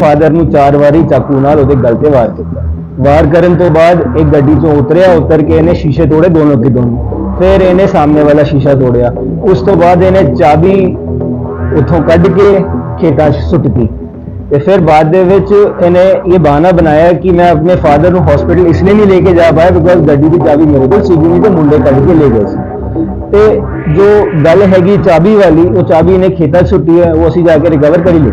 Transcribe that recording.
Father ਨੂੰ ਚਾਰ ਵਾਰੀ ਚਾਕੂ ਨਾਲ ਉਹਦੇ ਗਲ ਤੇ ਵਾਰ ਕੀਤਾ। ਵਾਰ ਕਰਨ ਤੋਂ ਬਾਅਦ ਇੱਕ ਗੱਡੀ ਚੋਂ ਉਤਰਿਆ, ਉਤਰ ਕੇ ਇਹਨੇ ਸ਼ੀਸ਼ੇ ਤੋੜੇ ਦੋਨੋਂ ਕੇ ਦੋਨੋਂ। ਫਿਰ ਇਹਨੇ ਸਾਹਮਣੇ ਵਾਲਾ ਸ਼ੀਸ਼ਾ ਤੋੜਿਆ। ਉਸ ਤੋਂ ਬਾਅਦ ਇਹਨੇ ਚਾਬੀ ਉੱਥੋਂ ਕੱਢ ਕੇ ਖੇਤਾਂ 'ਚ ਸੁੱਟਤੀ ਤੇ ਫਿਰ ਬਾਅਦ ਦੇ ਵਿੱਚ ਇਹਨੇ ਇਹ ਬਹਾਨਾ ਬਣਾਇਆ ਕਿ ਮੈਂ ਆਪਣੇ ਫਾਦਰ ਨੂੰ ਹਸਪੀਟਲ ਇਸ ਲਈ ਨਹੀਂ ਲੈ ਕੇ ਜਾ ਪਾਇਆ ਬਿਕੋਜ਼ ਗੱਡੀ ਦੀ ਚਾਬੀ ਮੇਰੇ ਕੋਲ ਸੀਗੀ, ਨਹੀਂ ਤੇ ਮੁੰਡੇ ਕੱਢ ਕੇ ਲੈ ਗਏ ਸੀ। ਤੇ ਜੋ ਗੱਲ ਹੈਗੀ ਚਾਬੀ ਵਾਲੀ ਉਹ ਚਾਬੀ ਇਹਨੇ ਖੇਤਾਂ 'ਚ ਸੁੱਟੀ ਹੈ ਉਹ ਅਸੀਂ ਜਾ ਕੇ ਰਿਕਵਰ ਕਰੀ ਲਈ